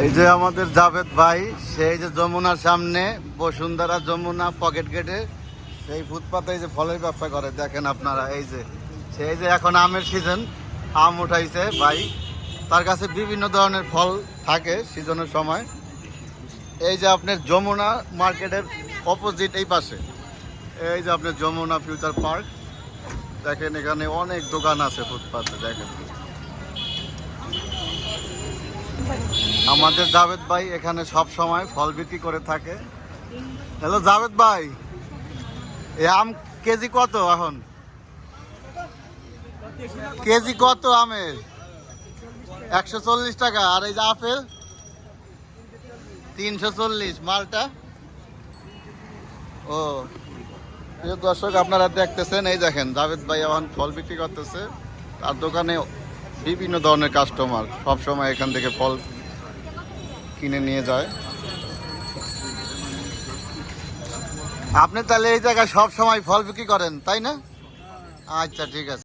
এই যে আমাদের জাভেদ ভাই সেই যে যমুনার সামনে, বসুন্ধরা যমুনা পকেট গেটে, সেই ফুটপাতে এই যে ফলের ব্যবসা করে। দেখেন আপনারা, এই যে সেই যে এখন আমের সিজন আম উঠাইছে ভাই। তার কাছে বিভিন্ন ধরনের ফল থাকে সিজনের সময়। এই যে আপনার যমুনা মার্কেটের অপোজিট এই পাশে। এই যে আপনার যমুনা ফিউচার পার্ক দেখেন এখানে অনেক দোকান আছে ফুটপাতে, দেখেন। আমাদের জাভেদ ভাই এখানে সব সময় ফল বিক্রি করে থাকে। হ্যালো জাভেদ ভাই। এই আম কেজি কত এখন? কেজি কত আমের? একশো চল্লিশ টাকা। আর এই যে আপেল? তিনশো চল্লিশ। মালটা? ও। প্রিয় দর্শক, আপনারা দেখতেছেন, এই দেখেন, জাভেদ ভাই এখন ফল বিক্রি করতেছে। তার দোকানে বিভিন্ন ধরনের কাস্টমার সব সময় এখান থেকে ফল কিনে নিয়ে যায়। আপনি তাহলে এই জায়গায় সব সময় ফল বিক্রি করেন, তাই না? আচ্ছা ঠিক আছে।